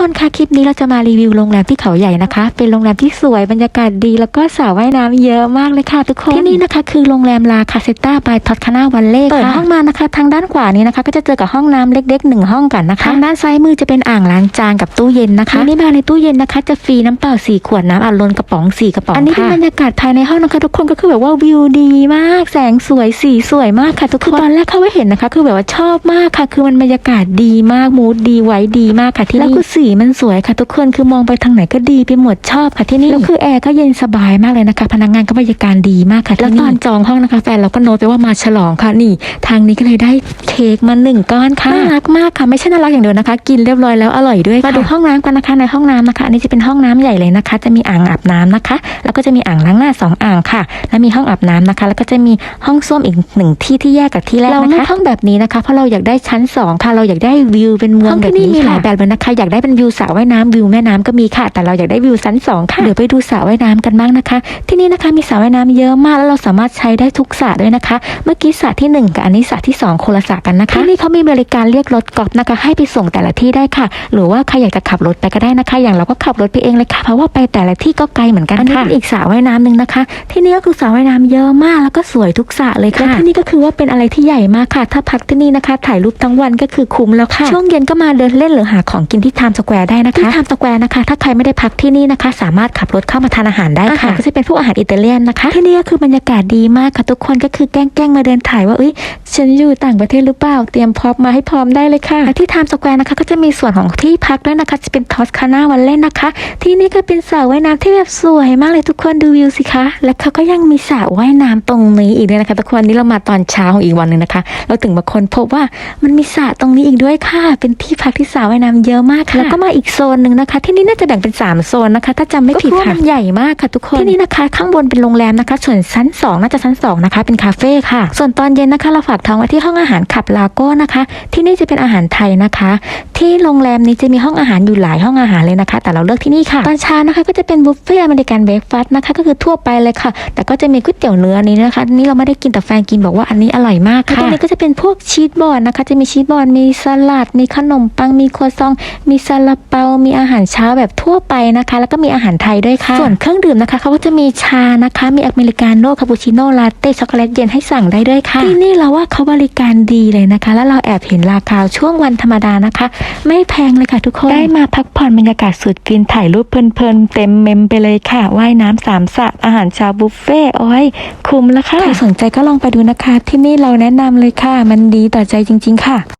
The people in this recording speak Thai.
คนคะคลิปนี้เราจะมารีวิวโรงแรมที่เขาใหญ่นะคะ เป็นโรงแรมที่สวยบรรยากาศดี แล้วก็สระว่ายน้ำเยอะมากเลยค่ะทุกคนที่นี่นะคะคือโรงแรมลาคาเซต้าบายทอสคานาวันเล่เปิดห้องมานะคะ ทางด้านขวานี้นะคะ ก็จะเจอกับห้องน้ำเล็กๆหนึ่งห้องกันนะคะทางด้านซ้ายมือจะเป็นอ่างล้างจานกับตู้เย็นนะคะนี่มาในตู้เย็นนะคะ จะฟรีน้ำเปล่าสี่ขวดน้ำอัดลมกระป๋องสี่กระป๋องอันนี้เป็นบรรยากาศภายในห้องนะคะทุกคนก็คือแบบว่าวิวดีมาก แสงสวยสีสวยมากค่ะทุกคนตอนแรกเข้าไปเห็นนะคะ คือแบบว่าชอบมากค่ะ คือมันบรรยากาศดีมากมูดดีไว้ดีมากค่ะที่นี่แล้วคือสีมันสวยค่ะทุกคนคือมองไปทางไหนก็ดีไปหมดชอบค่ะที่นี่แล้วคือแอร์ก็เย็นสบายมากเลยนะคะ พนักงานก็บรรยากาศดีมากค่ะแล้วตอนจองห้องนะคะแฟนเราก็โน้ตไปว่ามาฉลองค่ะนี่ ทางนี้ก็เลยได้เค้กมาหนึ่งก้อนค่ะน่ารักมากค่ะไม่ใช่น่ารักอย่างเดียวนะคะ กินเรียบร้อยแล้วอร่อยด้วยค่ะมาดูห้องน้ำกันนะคะในห้องน้ำนะคะอันนี้จะเป็นห้องน้ำใหญ่เลยนะคะ จะมีอ่างอาบน้ำนะคะ แล้วก็จะมีอ่างล้างหน้าสองอ่างค่ะ แล้วมีห้องอาบน้ำนะคะ แล้วก็จะมีห้องส้วมอีกหนึ่งที่ที่แยกกับที่แรกนะคะเราเลือกห้องแบบนี้นะคะเพราะเราอยากได้ชั้นสองค่ะเราอยากได้วิวเป็นเมืองแบบนี้มีหลายแบบเลยนะคะอยากได้เป็นวิวสระว่ายน้ำวิวแม่น้ำก็มีค่ะ แต่เราอยากได้วิวชั้นสองค่ะเดี๋ยวไปดูสระว่ายน้ำกันบ้างนะคะ ที่นี่นะคะมีสระว่ายน้ำเยอะมากแล้วเราสามารถใช้ได้ทุกสระด้วยนะคะ เมื่อกี้สระที่หนึ่งกับอันนี้สระที่สองคนละสระกันนะคะที่นี่เขามีบริการเรียกรถกอล์ฟนะคะ ให้ไปส่งแต่ละที่ได้ค่ะ หรือว่าใครอยากจะขับรถไปก็ได้นะคะ อย่างเราก็ขับรถไปเองเลยค่ะเพราะว่าไปแต่ละที่ก็ไกลเหมือนกันค่ะอันนี้เป็นอีกสระว่ายน้ำหนึ่งนะคะ ที่นี่ก็คือสระว่ายน้ำเยอะมากแล้วก็สวยทุกสระเลยค่ะและที่นี่ก็คือว่าเป็นอะไรที่ใหญ่มากค่ะ ถ้าพักที่นี่นะคะ ถ่ายรูปทั้งวันก็คือคุ้มแล้วค่ะ ช่วงเย็นก็มาเดินเล่นหรือหาของกินที่ไทม์สแควร์ได้นะคะที่ไทม์สแควร์นะคะ ถ้าใครไม่ได้พักที่นี่นะคะ สามารถขับรถเข้ามาทานอาหารได้ค่ะก็จะเป็นพวกอาหารอิตาเลียนนะคะ ที่นี่ก็คือบรรยากาศดีมากค่ะทุกคนก็คือแกล้งๆมาเดินถ่ายว่าเอ้ย ฉันอยู่ต่างประเทศหรือเปล่า เตรียมพร็อพมาให้พร้อมได้เลยค่ะและที่ไทม์สแควร์นะคะ ก็จะมีส่วนของที่พักด้วยนะคะ จะเป็นทอสคานาวันเล่นนะคะ ที่นี่ก็เป็นสระว่ายน้ำที่แบบสวยมากเลยทุกคนดูวิวสิคะ และเขาก็ยังมีสระว่ายน้ำตรงนี้อีกด้วยนะคะทุกคนนี่เรามาตอนเช้าของอีกวันหนึ่งนะคะ เราถึงมาค้นพบว่ามันมีสระตรงนี้อีกด้วยค่ะ เป็นที่พักที่สระว่ายน้ำเยอะมากค่ะแล้วก็มาอีกโซนหนึ่งนะคะ ที่นี่น่าจะแบ่งเป็นสามโซนนะคะ ถ้าจำไม่ผิดค่ะมันใหญ่มากค่ะทุกคนที่นี่นะคะ ข้างบนเป็นโรงแรมนะคะ ส่วนชั้นสองน่าจะชั้นสองนะคะเป็นคาเฟ่ค่ะ ส่วนตอนเย็นนะคะเราฝากท้องไว้ที่ห้องอาหารขับลาโก้นะคะ ที่นี่จะเป็นอาหารไทยนะคะ ที่โรงแรมนี้จะมีห้องอาหารอยู่หลายห้องอาหารเลยนะคะ แต่เราเลือกที่นี่ค่ะ ตอนเช้านะคะก็จะเป็นบุฟเฟ่ต์อเมริกันเบรกฟาสต์นะคะก็คือทั่วไปเลยค่ะ แต่ก็จะมีก๋วยเตี๋ยวเนื้อนี้นะคะ นี่เราไม่ได้กินแต่แฟนกินบอกว่าอันนี้อร่อยมากค่ะตรงนี้ก็จะเป็นพวกชีสบอร์ดนะคะ จะมีชีสบอร์ดมีสลัด มีขนมปังมีครัวซอง มีซาลาเปา มีอาหารเช้าแบบทั่วไปนะคะ แล้วก็มีอาหารไทยด้วยค่ะ ส่วนเครื่องดื่มนะคะเขาก็จะมีชานะคะ มีอเมริกาโน่คาปูชิโน่ลาเต้ช็อกโกแลตเย็นให้สั่งได้ด้วยค่ะที่นี่เราว่าเขาบริการดีเลยนะคะ แล้วเราแอบเห็นราคาช่วงวันธรรมดานะคะไม่แพงเลยค่ะทุกคน ได้มาพักผ่อนบรรยากาศสุดฟินถ่ายรูปเพลินๆ เต็มเมมไปเลยค่ะ ว่ายน้ำสามสระอาหารเช้าบุฟเฟ่ต์โอ้ยคุ้มแล้วค่ะ ใครสนใจก็ลองไปดูนะคะ ที่นี่เราแนะนำเลยค่ะ มันดีต่อใจจริง ๆ ค่ะ